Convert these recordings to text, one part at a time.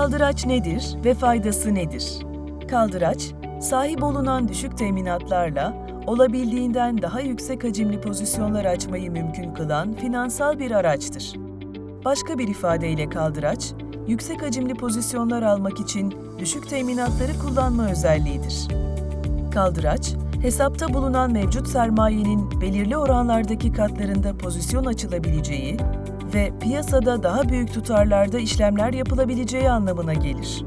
Kaldıraç nedir ve faydası nedir? Kaldıraç, sahip olunan düşük teminatlarla olabildiğinden daha yüksek hacimli pozisyonlar açmayı mümkün kılan finansal bir araçtır. Başka bir ifadeyle kaldıraç, yüksek hacimli pozisyonlar almak için düşük teminatları kullanma özelliğidir. Kaldıraç, hesapta bulunan mevcut sermayenin belirli oranlardaki katlarında pozisyon açılabileceği ve piyasada daha büyük tutarlarda işlemler yapılabileceği anlamına gelir.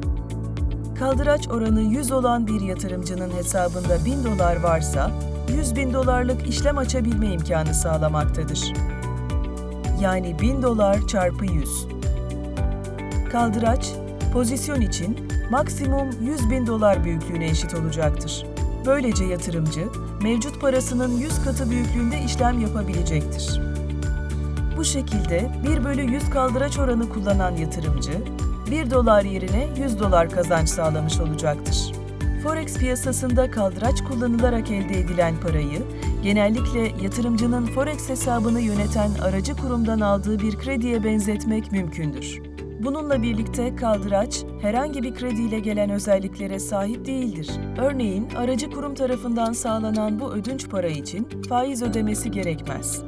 Kaldıraç oranı 100 olan bir yatırımcının hesabında 1000 dolar varsa, 100 bin dolarlık işlem açabilme imkanı sağlamaktadır. Yani 1000 dolar çarpı 100. Kaldıraç, pozisyon için maksimum 100 bin dolar büyüklüğüne eşit olacaktır. Böylece yatırımcı, mevcut parasının 100 katı büyüklüğünde işlem yapabilecektir. Bu şekilde 1 bölü 100 kaldıraç oranı kullanan yatırımcı, 1 dolar yerine 100 dolar kazanç sağlamış olacaktır. Forex piyasasında kaldıraç kullanılarak elde edilen parayı, genellikle yatırımcının Forex hesabını yöneten aracı kurumdan aldığı bir krediye benzetmek mümkündür. Bununla birlikte kaldıraç, herhangi bir krediyle gelen özelliklere sahip değildir. Örneğin, aracı kurum tarafından sağlanan bu ödünç para için faiz ödemesi gerekmez.